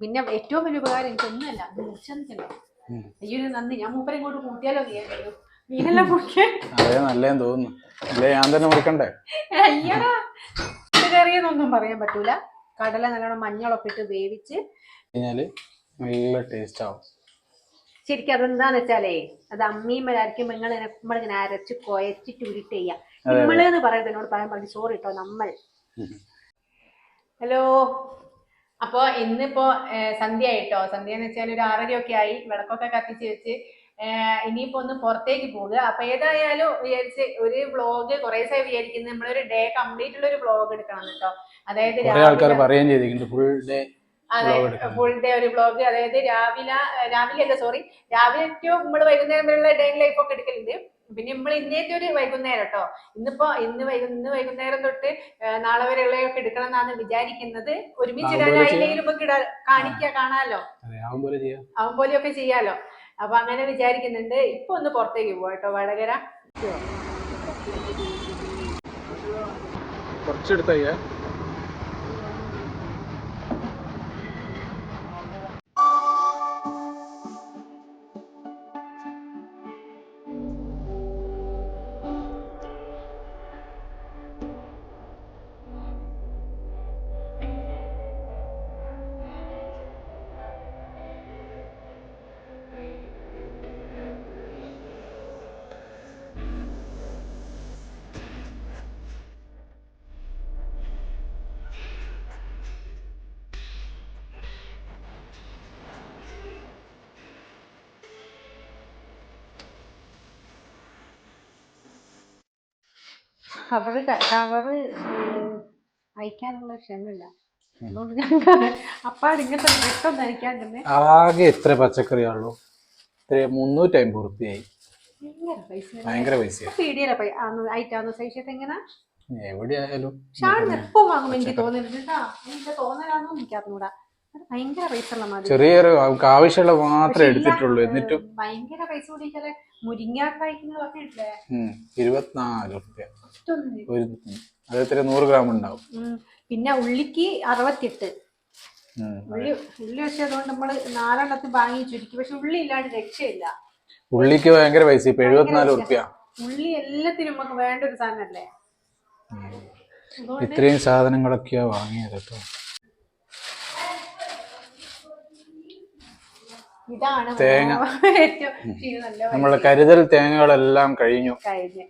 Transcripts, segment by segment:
പിന്നെ ഏറ്റവും വലിയ ഉപകാരം എനിക്ക് ഒന്നുമല്ല ഉം. അയ്യോ നന്ദി. ഞാൻ മൂപ്പരെ ഇങ്ങോട്ട് കൂട്ടിയാലോ നീ? മീനെല്ലാം അതേ നല്ലതെന്ന് തോന്നുന്നു. അല്ലേ ഞാൻ തന്നെ മുറിക്കണ്ടേ? അയ്യടാ. കറിയെന്നൊന്നും പറയാൻ പറ്റൂല. കടല നല്ലോണം മഞ്ഞളൊക്കെ ഇട്ട് വേവിച്ച് കഴിഞ്ഞാൽ നല്ല ടേസ്റ്റ് ആവും. ശരിക്കും അതെന്താന്ന് വെച്ചാലേ അത് അമ്മീമ്മലായിരിക്കും നിങ്ങൾ നമ്മളിങ്ങനെ അരച്ച് കുഴച്ചിട്ട് ഉരുട്ട് ചെയ്യാം. നമ്മളെന്ന് പറയുന്നത് എന്നോട് പറയാൻ പറഞ്ഞു സോറി കേട്ടോ നമ്മൾ. ഹലോ അപ്പോ ഇന്നിപ്പോ സന്ധ്യ ആയിട്ടോ? സന്ധ്യ എന്ന് വെച്ചാൽ ഒരു ആറരയൊക്കെ ആയി. വിളക്കൊക്കെ കത്തിച്ച് വെച്ച്. ഏഹ്, ഇനിയിപ്പോ ഒന്ന് പുറത്തേക്ക് പോവുക. അപ്പൊ ഏതായാലും വിചാരിച്ച് ഒരു വ്ളോഗ് കുറെ ദിവസമായി വിചാരിക്കുന്നത് നമ്മളൊരു ഡേ കംപ്ലീറ്റ് ഉള്ള ഒരു വ്ളോഗ് എടുക്കണം കേട്ടോ. അതായത് ആൾക്കാർ ചെയ്തിട്ടുണ്ട് ഫുൾ ഡേ അതെ ഫുൾ ഡേ ഒരു വ്ളോഗ് അതായത് രാവിലെ രാവിലെ അല്ല സോറി രാവിലെ ഏറ്റവും നമ്മൾ വൈകുന്നേരം വരെയുള്ള ഡേ ലൈഫ് ഒക്കെ എടുക്കലുണ്ട്. പിന്നെ നമ്മൾ ഇന്നേത്തെ ഒരു വൈകുന്നേരം കേട്ടോ ഇന്നിപ്പോ ഇന്ന് ഇന്ന് വൈകുന്നേരം തൊട്ട് നാളെ വരെയുള്ളതൊക്കെ എടുക്കണം എന്നാണ് വിചാരിക്കുന്നത്. ഒരുമിച്ച് ഇടാനായില്ലെങ്കിലും നമുക്ക് ഇടാ കാണിക്കാ കാണാലോ. അവൻ പോലെ ചെയ്യാം. അവൻ പോലെയൊക്കെ ചെയ്യാലോ. അപ്പൊ അങ്ങനെ വിചാരിക്കുന്നുണ്ട്. ഇപ്പൊ ഒന്ന് പുറത്തേക്ക് പോവാ കേട്ടോ വടകര. കുറച്ചെടുത്തയ്യേ കവറ് കവറ് അയക്കാനുള്ള ക്ഷമയില്ല. അതുകൊണ്ട് ഞാൻ അപ്പാട് ഇങ്ങനത്തെ ഡ്രസ്സൊന്നും അയക്കാൻ തന്നെ ആകെ എത്ര പച്ചക്കറിയാണല്ലോ. ഇത്ര മുന്നൂറ്റി അമ്പത് റുപ്യായി. ഭയങ്കര പൈസ ഭയങ്കര പൈസയാ പീടിയല്ല പൈ അയറ്റാന്ന് സൈഷ്യത്ത് എങ്ങനെ? എവിടെയായാലും ഷാളിന് എപ്പം വാങ്ങും എനിക്ക് തോന്നിയിട്ടുണ്ട് കേട്ടാ എനിക്ക് ഭയങ്കര പൈസ മതി ചെറിയൊരു അവർക്ക് ആവശ്യമുള്ള മാത്രമേ എടുത്തിട്ടുള്ളൂ. എന്നിട്ടും ഭയങ്കര പൈസ കൂടിയിട്ടല്ലേ മുരിങ്ങാക്കായ്ക്കുന്നതൊക്കെ ഇല്ലേ ഉം, ഇരുപത്തിനാല് റുപ്യ ഒരു എത്ര നൂറ് ഗ്രാം ഉണ്ടാവും. പിന്നെ ഉള്ളിക്ക് അറുപത്തിയെട്ട്. ഉള്ളി ഉള്ളി പക്ഷെ അതുകൊണ്ട് നമ്മൾ നാലെണ്ണത്തിന് വാങ്ങി ചുരുക്കി. പക്ഷെ ഉള്ളി ഇല്ലാണ്ട് രക്ഷയില്ല. ഉള്ളിക്ക് ഭയങ്കര പൈസ. ഇപ്പൊ എഴുപത്തിനാല് റുപ്യ ഉള്ളി എല്ലാത്തിനും നമുക്ക് വേണ്ട ഒരു സാധനല്ലേ അതുകൊണ്ട് ഇത്രയും സാധനങ്ങളൊക്കെയാ വാങ്ങിയത് കേട്ടോ. ഇതാണ് തേങ്ങ. നമ്മളെ കരുതൽ തേങ്ങകളെല്ലാം കഴിഞ്ഞു. കഴിഞ്ഞു.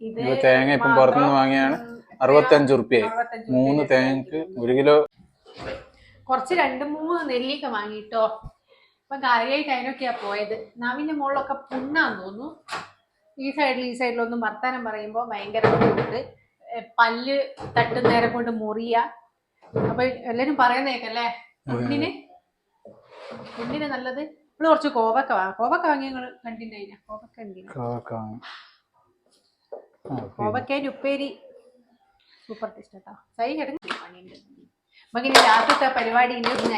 ഇത് തേങ്ങ ഇപ്പം പുറത്തുനിന്ന് വാങ്ങിയാണ്. അറുപത്തഞ്ച് അറുപത്തഞ്ച് മൂന്ന് തേങ്ങക്ക് ഒരു കിലോ കുറച്ച് രണ്ട് മൂന്ന് നെല്ലിക്ക വാങ്ങിട്ടോ. ഇപ്പൊ കാര്യമായിട്ട് അതിനൊക്കെയാ പോയത്. നാവിന്റെ മുകളിലൊക്കെ പുണ്ണാന്ന് തോന്നുന്നു. ഈ സൈഡിൽ ഈ സൈഡിലൊന്നും വർത്താനം പറയുമ്പോൾ ഭയങ്കര ബുദ്ധിമുട്ട്. പല്ല് തട്ടുന്നേരം കൊണ്ട് മുറിയ. അപ്പൊ എല്ലാരും പറയുന്നേക്കല്ലേ പുണ്ണിന്? പുണ്ണിന് നല്ലത്? നമ്മൾ കുറച്ച് കോവക്ക വാങ്ങാം കോവക്ക വാങ്ങിയ കണ്ടിട്ടുണ്ടായില്ല കോവക്ക എന്തിനാ? കാക്ക വാങ്ങി. കോവക്കേന്റെ ഉപ്പേരി സൂപ്പർ ടേസ്റ്റ് കേട്ടോ സൈ കിടങ്ങി പണിയുണ്ട്. നമുക്ക് രാത്രിത്തെ പരിപാടി ഇനി ഒന്നും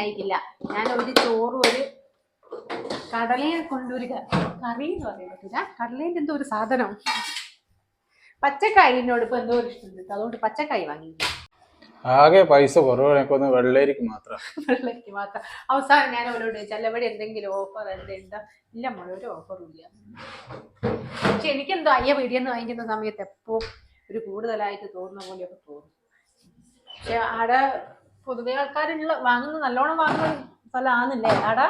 ഞാൻ ഒരു ചോറും ഒരു കടലയെ കൊണ്ടൊരു കറി എന്ന് പറയാൻ പറ്റില്ല കടലേന്റെ എന്തോ ഒരു സാധനം. പച്ചക്കായിനോട് ഇപ്പൊ എന്തോ ഒരു ഇഷ്ടമുണ്ട്. അതുകൊണ്ട് പച്ചക്കായി വാങ്ങി ആകെ പൈസ കുറവാണ് വെള്ളരിക്ക് മാത്രം. വെള്ളരിക്ക് മാത്രം. അവസാനം ഞാൻ അവരോട് ചെല്ലവടി എന്തെങ്കിലും ഓഫർ എന്തെന്താ ഇല്ല മോളെ ഒരു ഓഫറും ഇല്ല. പക്ഷെ എനിക്കെന്തോ അയ്യ വീടിയെന്ന് വാങ്ങിക്കുന്ന സമയത്ത് എപ്പോ ഒരു കൂടുതലായിട്ട് തോന്നുന്ന പോലെയൊക്കെ തോന്നും. പക്ഷെ ആടെ പൊതുവെ ആൾക്കാരുള്ള വാങ്ങുന്ന നല്ലോണം വാങ്ങുന്ന സ്ഥലമാണെന്നില്ലേ? ആടെ.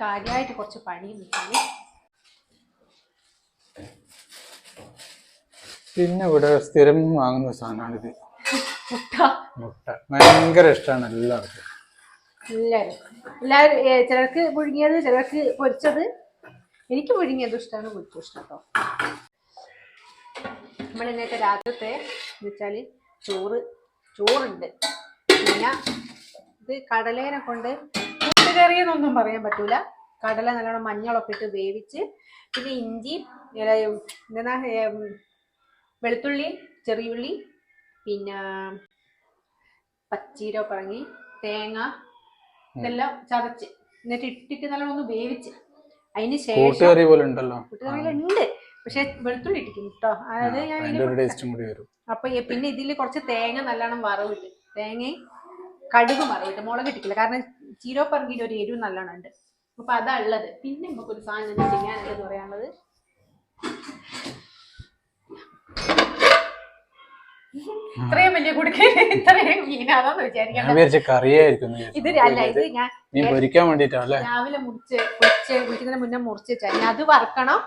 കാര്യമായിട്ട് കുറച്ച് പണി നിൽക്കുന്നു. പിന്നെ ഇവിടെ സ്ഥിരം വാങ്ങുന്ന സാധനമാണിത്. മുട്ട. മുട്ട. ഭയങ്കര ഇഷ്ടമാണ് എല്ലാവർക്കും. എല്ലാവരും എല്ലാവരും ചിലർക്ക് പുഴുങ്ങിയത് ചിലർക്ക് പൊരിച്ചത്. എനിക്ക് പുഴുങ്ങിയത് ഇഷ്ടമാണ് പൊരിച്ചു ഇഷ്ടം കേട്ടോ നമ്മൾ ഇന്നത്തെ രാത്രിത്തെ എന്ന് വെച്ചാൽ ചോറ് ചോറുണ്ട്. പിന്നെ ഇത് കടലേനെ കൊണ്ട് കൂട്ടുകറിയെന്നൊന്നും പറയാൻ പറ്റൂല. കടല നല്ലോണം മഞ്ഞളൊക്കെ ഇട്ട് വേവിച്ച് പിന്നെ ഇഞ്ചി ഇല എന്താ വെളുത്തുള്ളി ചെറിയുള്ളി പിന്നെ പച്ചീര പറങ്ങി തേങ്ങ ഇതെല്ലാം ചതച്ച്. എന്നിട്ട് ഇട്ടിട്ട് നല്ലോണം ഒന്ന് വേവിച്ച്. അതിന് ശേഷം ഉണ്ട് പോലെ ഉണ്ടല്ലോ. കൂട്ടുകറിയിലുണ്ട് പക്ഷെ വെളുത്തുള്ളി ഇട്ടിക്കും കേട്ടോ അതായത് ഞാൻ അപ്പൊ പിന്നെ ഇതിൽ കുറച്ച് തേങ്ങ നല്ലോണം വറവിട്ട് തേങ്ങയും കടുക് മറവിട്ട് മുളക് ഇട്ടിക്കില്ല കാരണം ചീരോ പറങ്കിയിൽ ഒരു എരിവ് നല്ലോണം ഉണ്ട്. അപ്പൊ അതാ ഉള്ളത്. പിന്നെ നമുക്ക് ഒരു സാധനം ചെയ്യാനുള്ളത് ചെയ്യാനുള്ളതെന്ന് പറയാനുള്ളത്? ഇത്രയും വലിയ ഇത്രയും മീനാണെന്ന് കറിയായിരിക്കും ഇത് അല്ല ഇത് ഞാൻ മീൻ പൊരിക്കാൻ രാവിലെ മുറിച്ച് പൊരിച്ച് കുടിക്കുന്നതിന് മുന്നേ മുറിച്ച് വെച്ചാൽ അത് വറക്കണം.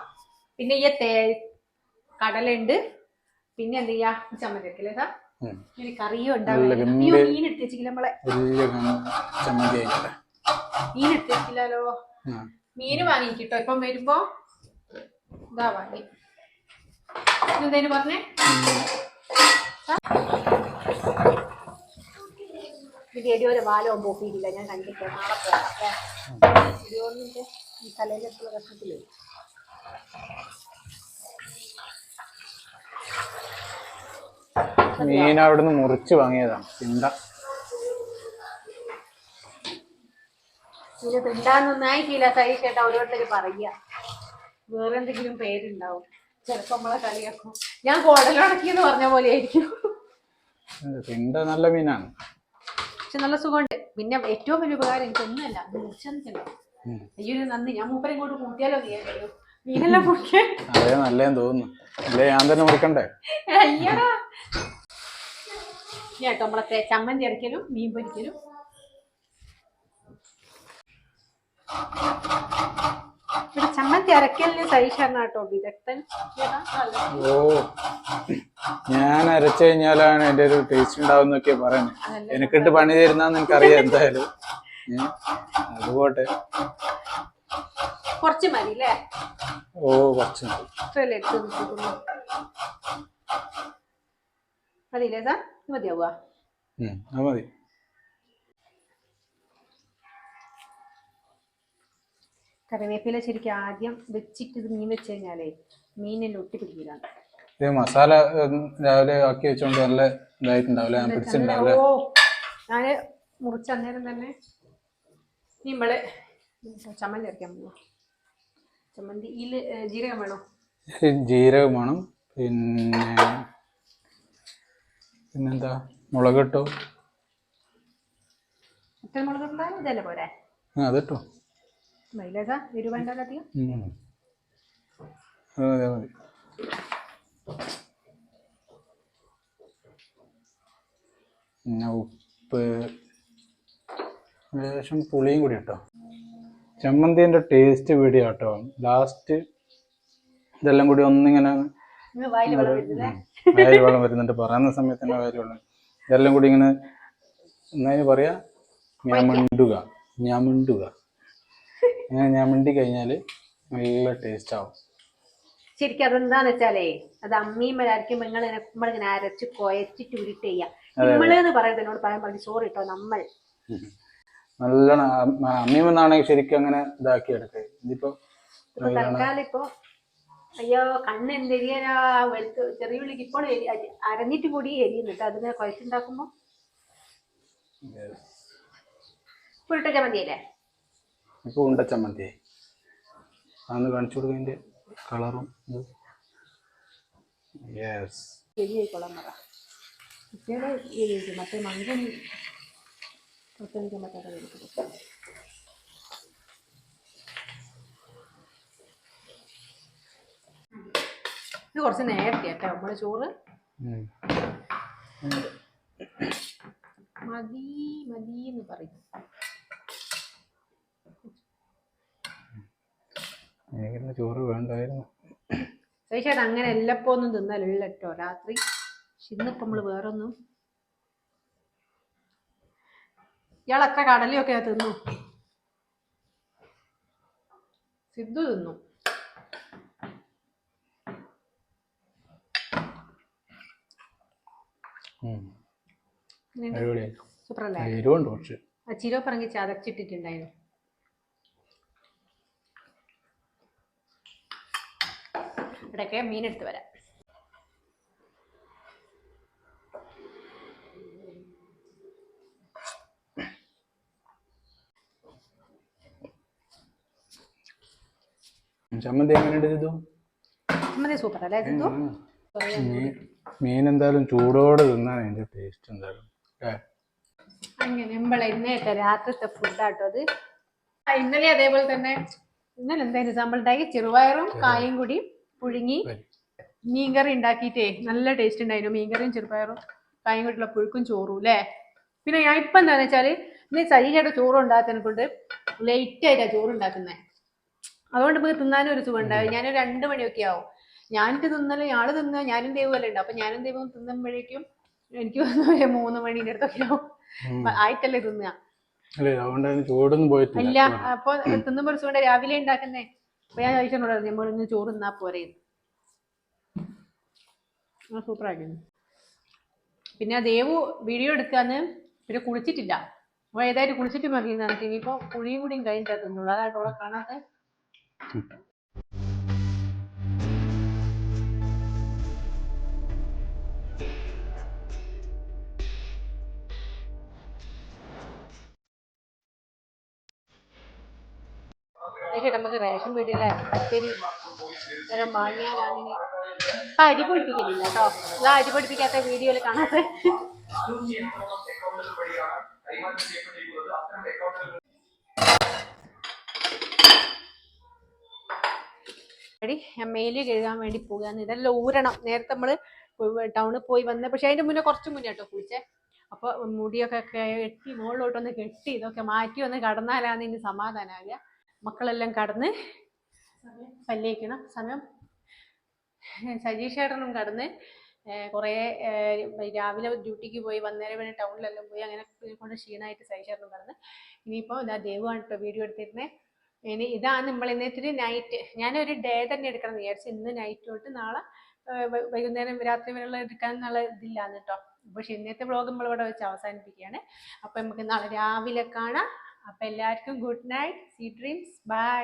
പിന്നെ ഈ തേ കടലുണ്ട് പിന്നെ എന്ത് ചെയ്യാ? ചമ്മന്തി വെക്കല്ലേ സാർ കറിയും ഉണ്ടാവില്ല മീൻ എടുത്ത് വെച്ചില്ല നമ്മളെ? മീൻ എടുത്ത് വെച്ചില്ലല്ലോ. മീന് വാങ്ങിക്കിട്ടോ. ഇപ്പം വരുമ്പോ ഇതാ വാങ്ങി. എന്തേലും പറഞ്ഞേ? വീഡിയോയുടെ വാലവും പോക്കിയിട്ടില്ല. ഞാൻ കണ്ടിട്ട് നാളെ പോകാം. വീഡിയോന്നിന്റെ ഈ തലയിലെത്തുള്ള മീൻ അവിടുന്ന് മുറിച്ച് വാങ്ങിയതാണ്. ചിന്ത ഇത് തിണ്ടാന്നൊന്നായിട്ടില്ല തൈ ചേട്ടാ ഓരോരുത്തർ പറയുക വേറെ എന്തെങ്കിലും പേരുണ്ടാവും. ചിലപ്പോ നമ്മളെ കളിയാക്കും. ഞാൻ കോടലുണക്കി എന്ന് പറഞ്ഞ പോലെ ആയിരിക്കും ചിന്ത നല്ല മീനാണ്. പക്ഷെ നല്ല സുഖമുണ്ട്. പിന്നെ ഏറ്റവും വലിയ ഉപകാരം എനിക്ക് മുറിച്ചെന്നില്ല ഉം. അയ്യോ നന്ദി. ഞാൻ മൂപ്പരെ ഇങ്ങോട്ട് കൂട്ടിയാലോ നീ? മീനെല്ലാം മുറിക്കാൻ അതെ നല്ലതെന്ന് തോന്നുന്നു. അല്ലേ ഞാൻ തന്നെ മുറിക്കണ്ടേ? അയ്യടാ. ഞാൻ കേട്ടോ നമ്മളെ ചമ്മന്തി ഇറക്കലും മീൻ പൊരിക്കലും. ഇവിടെ ചമ്മന്തി അരക്കലിന് സഹിഷാണ് കേട്ടോ വിദഗ്ധൻ. ഓ ഞാൻ അരച്ചു കഴിഞ്ഞാലാണ് എന്റെ ഒരു ടേസ്റ്റ് ഉണ്ടാവുന്നൊക്കെ പറയുന്നത്. എനിക്കിട്ട് പണി തരുന്ന എനിക്കറിയാം എന്തായാലും. അതുപോട്ടെ. അത് പോട്ടെ കുറച്ച് മതി. അല്ലേ ഓ കുറച്ച് മതിയില്ലേ സാർ? മതിയാവുക. മതി. കറിവേപ്പില ശരിക്കും ആദ്യം വെച്ചിട്ട് ഇത് മീൻ വെച്ച് കഴിഞ്ഞാലേ മീനിന് ഒട്ടി പിടിക്കില്ല. ഇത് മസാല രാവിലെ ആക്കി വെച്ചോണ്ട് നല്ല ഇതായിട്ടുണ്ടാവില്ല? ഞാൻ പിടിച്ചിട്ടുണ്ടാവില്ല? ഓ ഞാൻ മുറിച്ച അന്നേരം തന്നെ നമ്മൾ ചമ്മന്തി അരയ്ക്കാൻ പോകും ചമ്മന്തി ഇതിൽ ജീരകം വേണോ? ജീരകം വേണം. പിന്നെ പിന്നെന്താ? മുളക് ഇട്ടോ ഒറ്റ മുളക് ഇതല്ലേ പോരെ? അതിട്ടോ. അത് മതി പിന്നെ ഉപ്പ്. ഏകദേശം പുളിയും കൂടി കേട്ടോ ചമ്മന്തിന്റെ ടേസ്റ്റ് വീഡിയോ കേട്ടോ ലാസ്റ്റ് ഇതെല്ലാം കൂടി ഒന്നിങ്ങനെ വായിൽ വെള്ളം വരുന്നുണ്ട്. പറയുന്ന സമയത്ത് തന്നെ വയറ് വെള്ളം. ഇതെല്ലാം കൂടി ഇങ്ങനെ എന്നാ പറയാ? ഞാമിണ്ടുക. ഞാമിണ്ടുക. അങ്ങനെ ഞാമിണ്ടി കഴിഞ്ഞാൽ നല്ല ടേസ്റ്റ് ആവും. ശരിക്കും അതെന്താന്ന് വെച്ചാലേ അത് അമ്മീമ്മലായിരിക്കും നിങ്ങൾ നമ്മളിങ്ങനെ അരച്ച് കുഴച്ചിട്ട് ഉരുട്ട് ചെയ്യാം. നമ്മൾ എന്ന് പറയുന്നത് എന്നോട് പറയാൻ പറഞ്ഞു സോറി കേട്ടോ നമ്മൾ. നല്ലോണം അമ്മീമെന്നാണെങ്കിൽ ശരിക്കും അങ്ങനെ ഇതാക്കി എടുക്കുക ഇതിപ്പോ തൽക്കാലിപ്പോ തൽക്കാലം അയ്യോ കണ്ണ് എന്തെരിയാ വെളുത്ത് ചെറിയ ഉള്ളിക്ക് ഇപ്പോൾ അരഞ്ഞിട്ട് കൂടി എരിയുന്നുണ്ട്. അതിനെ കുഴച്ചുണ്ടാക്കുമ്പോ പുരുട്ട ചമ്മന്തിയല്ലേ ഇപ്പൊ ഉണ്ട ചമ്മന്തിയായി അന്ന് കാണിച്ചു കൊടുക്കുന്നതിന്റെ കളറും യെസ് എരിയായിക്കോളാൻ പറ. കുട്ടികളെ മറ്റേ മങ്കൻ പുറത്തെനിക്കാൻ പറ്റാത്ത രീതിക്ക് ഇത് കുറച്ച് നേരത്തെ കേട്ടോ. നമ്മൾ ചോറ് മതി മതി എന്ന് പറയും. എനിക്കിന്ന് ചോറ് വേണ്ടായിരുന്നു. തീർച്ചയായിട്ടും അങ്ങനെ എല്ലപ്പോ ഒന്നും തിന്നലില്ല കേട്ടോ രാത്രി ഇന്നിപ്പോ നമ്മൾ വേറൊന്നും. ഇയാൾ എത്ര കടലയൊക്കെ തിന്നു? സിദ്ധു തിന്നു. സൂപ്പറല്ലേ? എരിവുണ്ട് കുറച്ച്. ചിരോ പറഞ്ഞ് ചതച്ചിട്ടിട്ടുണ്ടായിരുന്നു. ഇവിടെയൊക്കെ മീനെടുത്ത് വരാം. ചമ്മന്തി എങ്ങനെയുണ്ട് ഇതു ചമ്മന്തി സൂപ്പർ അല്ലേ സിദ്ധു മീൻ മീൻ എന്തായാലും ചൂടോടെ തിന്നാണ് അതിന്റെ ടേസ്റ്റ് എന്തായാലും. അങ്ങനെ നമ്മളെ ഇന്നേത്തെ രാത്രിത്തെ ഫുഡാട്ടോ അത്. ഇന്നലെ അതേപോലെ തന്നെ ഇന്നലെ എന്തായാലും നമ്മളുണ്ടാക്കി ചെറുപയറും കായും കൂടി പുഴുങ്ങി മീൻകറി ഉണ്ടാക്കിയിട്ടേ നല്ല ടേസ്റ്റ് ഉണ്ടായിരുന്നു. മീൻകറിയും ചെറുപ്പയറും കായും കൂടിയുള്ള പുഴുക്കും ചോറും അല്ലേ? പിന്നെ ഞാൻ ഇപ്പം എന്താണെന്ന് വെച്ചാൽ ഇന്ന് സരിയുടെ ചോറ് ഉണ്ടാക്കുന്നതിനെ കൊണ്ട് ലേറ്റ് ആയിട്ടാണ് ചോറ് ഉണ്ടാക്കുന്നത് അതുകൊണ്ട് നമുക്ക് തിന്നാനും ഒരു സുഖം ഉണ്ടാവും ഞാനൊരു രണ്ട് മണിയൊക്കെ ആവും. ഞാനിട്ട് തിന്നൽ ഞാൾ തിന്ന ഞാനും ദൈവമല്ലേ ഉണ്ട്. അപ്പൊ ഞാനും ദൈവം തിന്നുമ്പോഴേക്കും എനിക്ക് തോന്നുന്നു മൂന്ന് മണീന്റെ അടുത്തൊക്കെ ആവും. ആയിട്ടല്ലേ തിന്നുക അല്ലേ ഇല്ല അപ്പൊ തിന്നുമ്പോൾ സുഖം രാവിലെ ഉണ്ടാക്കുന്നേ? അപ്പൊ ഞാൻ ചോദിച്ചോളൂ നമ്മൾ ഇന്ന് ചോറ് തിന്നാ പോരെ സൂപ്പർ ആയിരുന്നു പിന്നെ ദേവു വീഡിയോ എടുക്കാന്ന് പിന്നെ കുളിച്ചിട്ടില്ല. അപ്പൊ ഏതായാലും കുളിച്ചിട്ട് മതി എന്നാണ് ഇനിയിപ്പോ കുഴിയും കൂടിയും കഴിഞ്ഞിട്ടാ തിന്നുള്ളൂ. അതായിട്ട് അവിടെ കാണാത്തെ. അതൊക്കെ നമുക്ക് റേഷൻ വീട്ടിലെ പച്ചരി നേരം വാങ്ങിയാലാണെങ്കിൽ ഇപ്പൊ അരി പൊടിപ്പിക്കുന്നില്ല കേട്ടോ. ഇതാ അരി പൊടിപ്പിക്കാത്ത വീഡിയോയിൽ കാണാത്ത എടി ഞാൻ മേൽ കഴുകാൻ വേണ്ടി പോകാന്ന് ഇതെല്ലാം ഊരണം. നേരത്തെ നമ്മൾ ടൗണിൽ പോയി വന്ന പക്ഷെ അതിന്റെ മുന്നേ കുറച്ച് മുന്നേ കേട്ടോ കുളിച്ചേ. അപ്പൊ മുടിയൊക്കെ കെട്ടി മുകളിലോട്ടൊന്ന് കെട്ടി ഇതൊക്കെ മാറ്റി ഒന്ന് കടന്നാലാണ് ഇനി സമാധാനാകുക മക്കളെല്ലാം കടന്ന് പല്ലേക്കണം. സമയം. സജീഷ് ചേട്ടനും കടന്ന് കുറേ രാവിലെ ഡ്യൂട്ടിക്ക് പോയി വന്നേരം വരെ ടൗണിലെല്ലാം പോയി അങ്ങനെ കൊണ്ട് ക്ഷീണമായിട്ട് സജീഷ് ചേട്ടനും കടന്ന്. ഇനിയിപ്പോൾ ഇതാ ദേവുമാണ് കേട്ടോ വീഡിയോ എടുത്തിരുന്നത് ഇനി ഇതാണ് നമ്മൾ ഇന്നത്തെ നൈറ്റ് ഞാനൊരു ഡേ തന്നെ എടുക്കണം എന്ന് വിചാരിച്ചു ഇന്ന് നൈറ്റ് തൊട്ട് നാളെ വൈകുന്നേരം രാത്രി വരെയുള്ള എടുക്കാൻ എന്നുള്ള ഇതില്ലാന്ന് കേട്ടോ പക്ഷെ ഇന്നത്തെ വ്ളോഗ് നമ്മൾ ഇവിടെ വെച്ച് അവസാനിപ്പിക്കുകയാണ്. അപ്പം നമുക്ക് നാളെ രാവിലെ കാണാം. അപ്പം എല്ലാവർക്കും good night sweet dreams bye.